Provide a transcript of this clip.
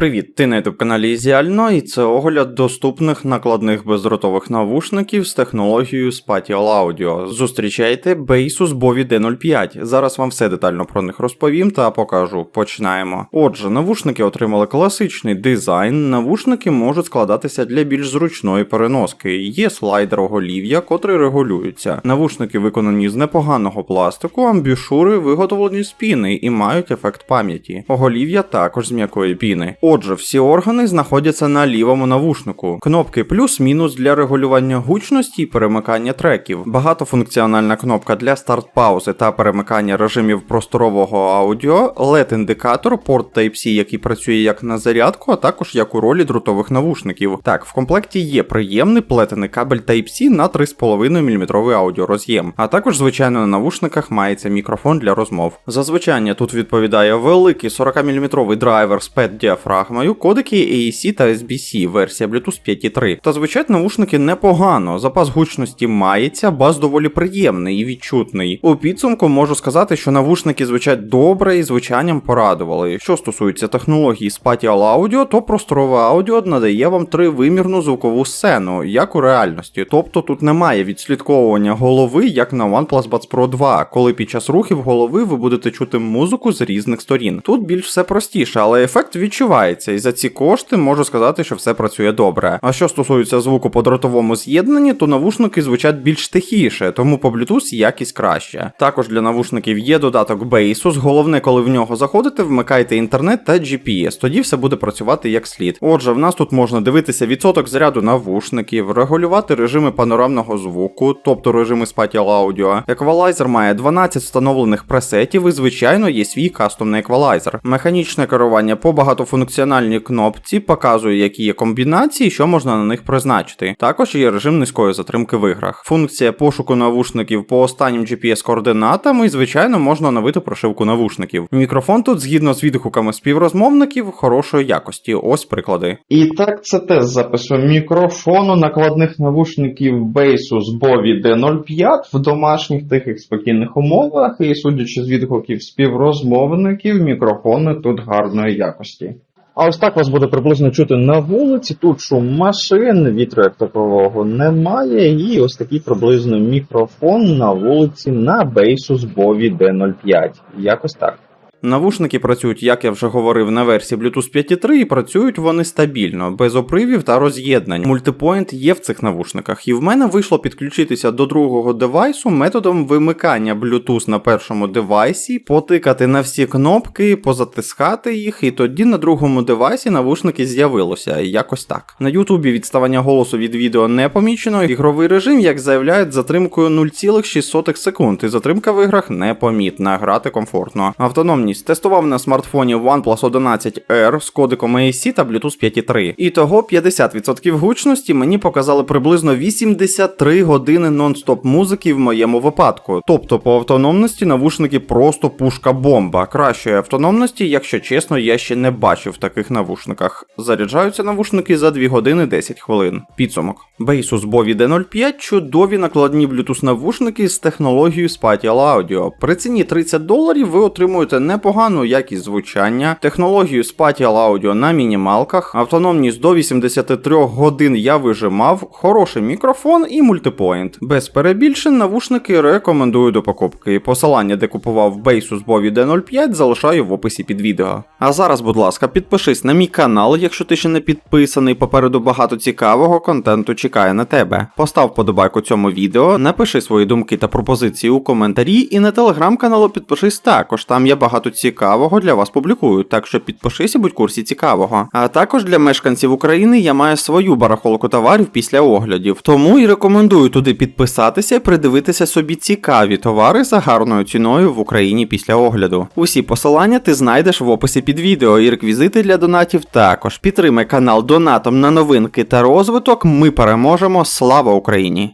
Привіт, ти на youtube каналі Ізіально, і це огляд доступних накладних бездротових навушників з технологією Spatial Audio. Зустрічайте Basus Bovi D05. Зараз вам все детально про них розповім та покажу. Починаємо. Отже, навушники отримали класичний дизайн. Навушники можуть складатися для більш зручної переноски. Є слайдер оголів'я, котрий регулюється. Навушники виконані з непоганого пластику, амбішури виготовлені з піни і мають ефект пам'яті. Оголів'я також з м'якої піни. Отже, всі органи знаходяться на лівому навушнику. Кнопки плюс-мінус для регулювання гучності і перемикання треків. Багатофункціональна кнопка для старт-паузи та перемикання режимів просторового аудіо, LED-індикатор, порт Type-C, який працює як на зарядку, а також як у ролі дротових навушників. Так, в комплекті є приємний плетений кабель Type-C на 3,5 мм аудіороз'єм, а також, звичайно, на навушниках мається мікрофон для розмов. Зазвичай тут відповідає великий 40 мм драйвер з pad діафрагмою, кодики AAC та SBC, версія Bluetooth 5.3. Та звичайно, навушники непогано. Запас гучності мається, бас доволі приємний і відчутний. У підсумку можу сказати, що навушники звучать добре і звучанням порадували. Що стосується технології Spatial Audio, то просторове аудіо надає вам тривимірну звукову сцену, як у реальності. Тобто тут немає відслідковування голови, як на OnePlus Buds Pro 2, коли під час рухів голови ви будете чути музику з різних сторін. Тут більш все простіше, але ефект відчувається, і за ці кошти можу сказати, що все працює добре. А що стосується звуку по дротовому з'єднанні, то навушники звучать більш тихіше, тому по Bluetooth якість краще. Також для навушників є додаток Basus, головне, коли в нього заходите, вмикайте інтернет та GPS, тоді все буде працювати як слід. Отже, в нас тут можна дивитися відсоток заряду навушників, регулювати режими панорамного звуку, тобто режими Spatial Audio. Еквалайзер має 12 встановлених пресетів і, звичайно, є свій кастомний еквалайзер. Механічне керування по багатофункціональній кнопці показує, які є комбінації, що можна на них призначити. Також є режим низької затримки в іграх. Функція пошуку навушників по останнім GPS-координатам і, звичайно, можна оновити прошивку навушників. Мікрофон тут, згідно з відгуками співрозмовників, хорошої якості. Ось приклади. І так, це тест запису мікрофону накладних навушників Basus Bovi D05 в домашніх тихих спокійних умовах, і судячи з відгуків співрозмовників, мікрофони тут гарної якості. А ось так вас буде приблизно чути на вулиці. Тут шум машин, вітру як такового немає. І ось такий приблизно мікрофон на вулиці на бейсу Bovi D05. Якось так. Навушники працюють, як я вже говорив, на версії Bluetooth 5.3 і працюють вони стабільно, без опривів та роз'єднань. Мультипоінт є в цих навушниках, і в мене вийшло підключитися до другого девайсу методом вимикання Bluetooth на першому девайсі, потикати на всі кнопки, позатискати їх, і тоді на другому девайсі навушники з'явилося. Якось так. На Ютубі відставання голосу від відео не помічено. Ігровий режим, як заявляють, затримкою 0,6 секунд, і затримка в іграх непомітна, грати комфортно. Автономність тестував на смартфоні OnePlus 11 R з кодиком AAC та Bluetooth 5.3. І того 50% гучності мені показали приблизно 83 години нон-стоп музики в моєму випадку. Тобто по автономності навушники просто пушка-бомба. Кращої автономності, якщо чесно, я ще не бачив в таких навушниках. Заряджаються навушники за 2 години 10 хвилин. Підсумок. Basus Bovi D05 чудові накладні Bluetooth навушники з технологією Spatial Audio. При ціні 30 доларів ви отримуєте непогану якість звучання, технологію Spatial Audio на мінімалках, автономність до 83 годин я вижимав, хороший мікрофон і мультипоінт. Без перебільшень навушники рекомендую до покупки. Посилання, де купував Basus Bovi D05, залишаю в описі під відео. А зараз, будь ласка, підпишись на мій канал, якщо ти ще не підписаний. Попереду багато цікавого контенту чекає на тебе. Постав подобайку цьому відео, напиши свої думки та пропозиції у коментарі, і на телеграм-каналу підпишись також. Там я цікавого для вас публікую, так що підпишись і будь в курсі цікавого. А також для мешканців України я маю свою барахолку товарів після оглядів, тому і рекомендую туди підписатися і придивитися собі цікаві товари за гарною ціною в Україні після огляду. Усі посилання ти знайдеш в описі під відео і реквізити для донатів також. Підтримай канал донатом на новинки та розвиток. Ми переможемо. Слава Україні!